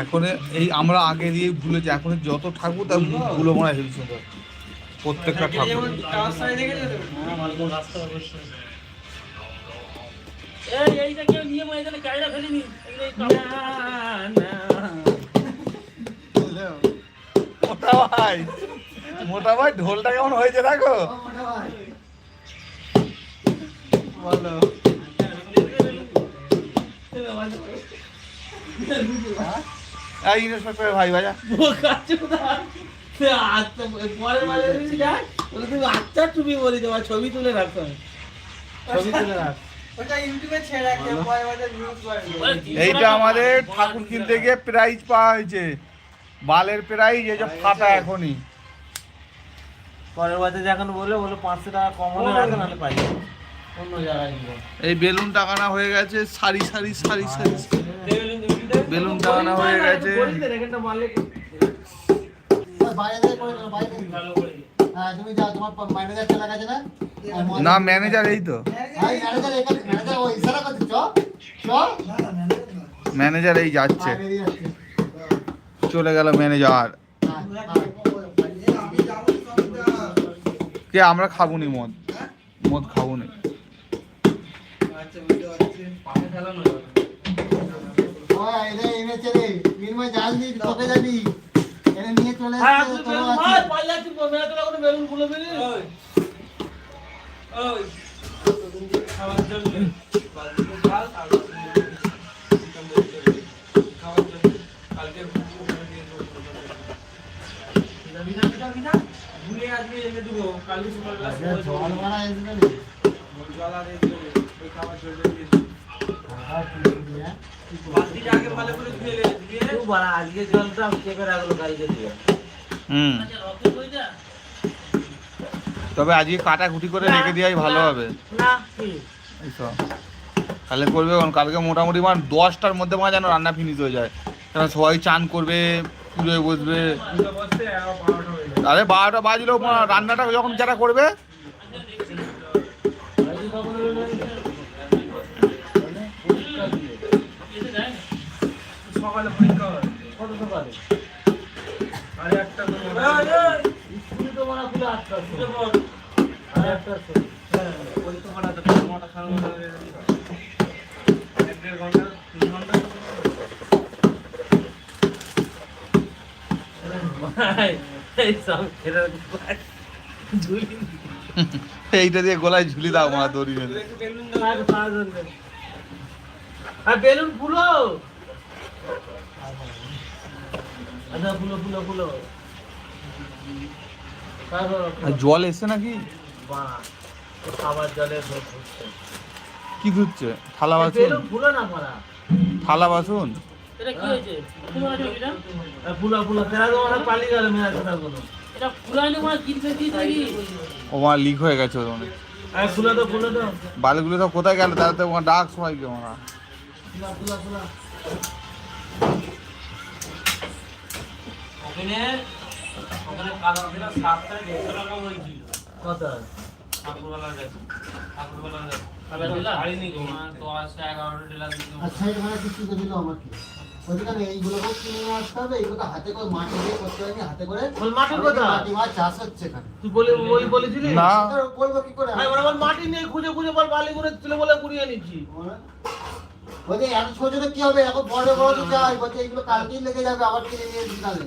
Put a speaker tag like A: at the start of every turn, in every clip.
A: এখানে
B: এই আমরা আগে দিয়ে ভুলেছি এখন যত ঠাকুর তারগুলো মনে হয় সুন্দর। প্রত্যেকটা ঠাকুর।
A: হ্যাঁ, ভালো করে রাস্তা অবশ্যই।
C: এই এইটা কেউ নিয়ে কায়রা ফেলিনি।
B: মোটা ভাই। মোটা ভাই ঢোলটা কেমন হয়েছে দেখো।
A: মোটা ভাই।
B: বলো। ভাই
C: আচ্ছা, তুমি তোমার ছবি তুলে রাখতে হবে ছবি তুলে রাখ।
B: এইটা আমাদের ঠাকুর কিনতে গিয়ে প্রাইজ পাওয়া হয়েছে। বালের প্রাইজ এই যে ফাটা এখনই।
C: পরের বারে যখন বলে বলে পাঁচশো টাকা কম হলে রাখে নাহলে পাই।
B: এই বেলুন টাকানা হয়ে গেছে সারি সারি সারি সারি বেলুন টাকানা হয়ে গেছে।
A: হ্যাঁ, তুমি যাও, তোমার ম্যানেজার না?
B: ম্যানেজার এই তো।
A: ম্যানেজার
B: এই যাচ্ছে। চলে গেল ম্যানেজার। কে আমরা খাব নি মদ? মদ খাব নি।
C: হ্যাঁ। মার, তোলা করে বেলুন খুলে ফেলি।
A: আচ্ছা, জল মারা এসেছে
C: আজকে জলটা রাখল দিয়ে
B: হুম। তবে আজকে কাটাকুটি করে রেখে দেওয়াই ভালো হবে। তাহলে করবে কারণ কালকে মোটামুটি মানে দশটার মধ্যে মানে যেন রান্না ফিনিশ হয়ে যায়। কারণ সবাই চান করবে পুজোয় বসবে। আরে বারোটা বাজলেও রান্নাটা যখন যারা করবে
C: সকালে পরীক্ষা কত সকালে আরে একটা স্কুল তো মনে খুলে আটটা আরে একটা হ্যাঁ পরীক্ষা করাতে নটা সাড়ে নটা এক দেড় ঘণ্টা তিন ঘণ্টা। এই সব খেলে ঝুলি
B: এইটা দিয়ে গলায় ঝুলি দাও মা দড়ি
C: আর বেলুন ফুলো আচ্ছা ফুলো ফুলো ফুলো তারপর
B: আর জল এসছে নাকি?
C: বাহ, খাবার জলে
B: কি ঘুরছে? থালা বাসন? থালা বাসন?
C: এটা কি হয়েছে? ফেরা পালিয়ে গেল মেয়েরা
D: মানে থাকি।
B: ও মা লিক হয়ে গেছে ওর অনেক
C: আর ফুলো তো
B: বালিগুলো সব কোথায় গেল? তাহলে তো আমার ডাক সবাইকে ওরা?
D: ওখানে ওখানে দিলা সাতটা দেড়শো টাকা বলছিল
C: কত?
A: মাটি দিয়ে করতে হবে হাতে করে
C: বল মাটির কথা?
A: মাটি মাছ চাষ
C: তুই বলে বই বলেছিলি?
B: না।
A: এবার বলব কি করে?
C: আমি বলে বল মাটি নিয়ে খুঁজে খুঁজে বল বালি করে তুলে বলে কুড়িয়ে নিচ্ছি।
A: বলছে এত ছোট ছোট কি হবে? এখন বড় বড় তো চাই বলছে এগুলো কালকেই লেগে যাবে আবার কিনে নিয়ে তাহলে।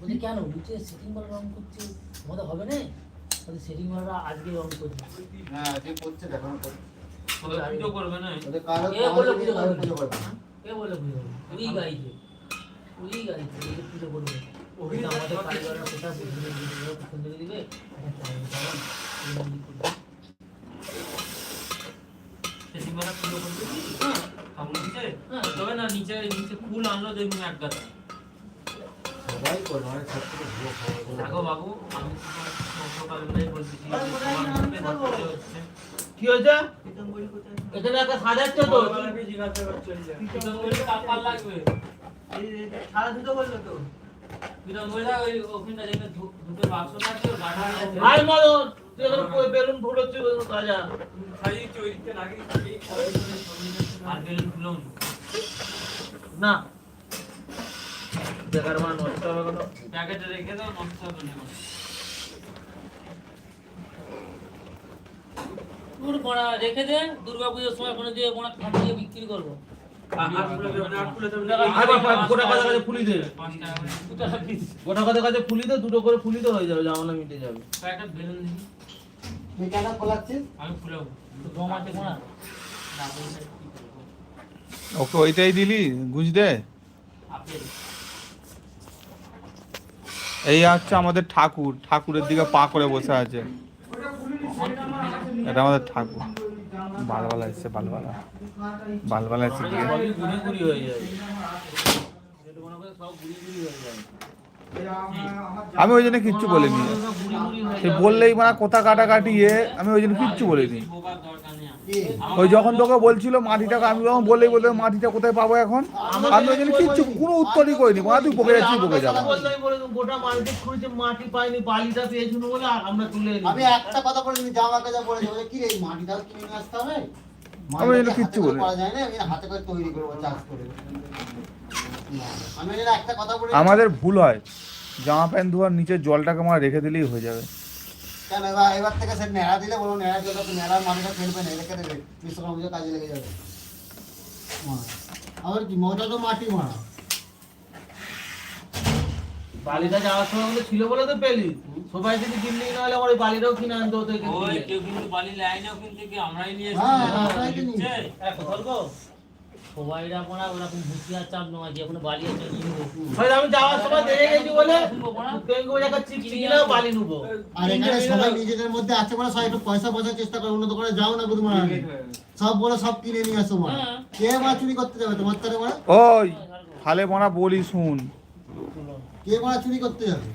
D: বলছে কেন? বলছে সেটিং বল রং করছে তোমাদের হবে না? বলছে সেটিং বলরা আজকে রং করছে।
A: হ্যাঁ যে করছে দেখো
D: তবে না
E: নিচে নিচে ফুল আনলো দেখুন এক
A: গাছ
E: দেখো বাবু আমি।
C: কি হয়েছে? এখানে একটা সাজাচ্ছে তো।
E: লাগবে। পিতঙ্গরি দা ওই ওখানটা যেখানে ধু- ধুপের বাক্সটা আছে ওর গাঢ় আছে।
C: আই মদন তুই এখানে কই- বেলুন ফুটাচ্ছি বেলুন
E: আর বেলুন ফুলও নি।
C: না বেকার মানে নষ্ট হবে কেন
E: প্যাকেটে রেখে দাও নষ্ট হবে না।
D: তোর বড়া রেখে দে দুর্গা পুজোর সময় কোনো দিয়ে বড়া খাটিয়ে বিক্রি করব।
C: গোটা কথা কাছে ফুলি দে।
E: পাঁচ টাকা করে।
D: দু টাকা পিস
C: গোটা কথা কাছে ফুলি দে দুটো করে ফুলি দে হয়ে যাবে জামানা মিটে যাবে।
E: আমি ফুলাবো
B: ওকে ওইটাই দিলি গুঁজতে
E: আপেল।
B: এই হচ্ছে আমাদের ঠাকুর। ঠাকুরের দিকে পা করে বসে আছে। এটা আমাদের ঠাকুর। বালবালা এসছে, বালবালা। বালবালা এসে দিয়ে
C: মনে
B: আমি ওই জন্য কিচ্ছু বলিনি। সে বললেই মানে কোথা কাটাকাটি ইয়ে আমি ওই জন্য কিচ্ছু বলিনি? ওই যখন তোকে বলছিল মাটিটাকে আমি যখন বললেই বলতে মাটিটা কোথায় পাবো এখন? আমি ওই জন্য কিচ্ছু কোনো উত্তরই করিনি। মা তুই বকে যাচ্ছিস বকে যাব।
C: গোটা মাটি পাইনি বালিটা পেয়েছিল বলে আমরা তুলে
A: আমি একটা কথা বলে দিই জামা কাজা বলে দেবো কি রে এই কিনে আসতে হবে?
B: আমি এটা
A: মাটিটাকে
B: কিচ্ছু
A: হাতে করে তৈরি করব চাষ করে।
B: আমাদের ভুল হয়। জামা প্যান্ট ধোয়ার নিচে জলটাকে আমার রেখে দিলেই হয়ে যাবে।
A: কেন? এবার এবার থেকে সে নেড়া দিলে বলো নেড়া দিলে তো নেড়ার মাটিটা ফেলবে না রেখে দেবে। বিশ্বকর্মা পুজোর কাজে লেগে যাবে। আবার কি? মোটা তো মাটি মারা
C: বালিটা যাওয়ার সময় আমাদের ছিল বলে তো পেলি। সবাই যদি কিনলি না হলে আমার ওই বালিটাও কিনে আনতে হতো
E: ওই কেউ কিন্তু বালি থেকে আমরাই নিয়ে
A: হ্যাঁ, আমরাই
C: বলব
D: সবাইরা পড়া ওরকম ভুসিয়ার চাপ নয় যে কোনো বালি আছে
C: হয়তো আমি যাওয়ার সময় দেখে গেছি বলে ব্যাংকে ওই জায়গা চিপস কিনে বালি নেব।
A: আর এখানে সবাই নিজেদের মধ্যে আছে বলে সবাই একটু পয়সা পয়সা চেষ্টা করে অন্য দোকানে যাও না বুধ মারা সব বলে সব কিনে নিয়ে আসো মা
D: হ্যাঁ।
A: কে মা চুরি করতে যাবে? তোমার তারে
B: ওই খালে মারা বলি শুন।
A: কে মা চুরি করতে যাবে?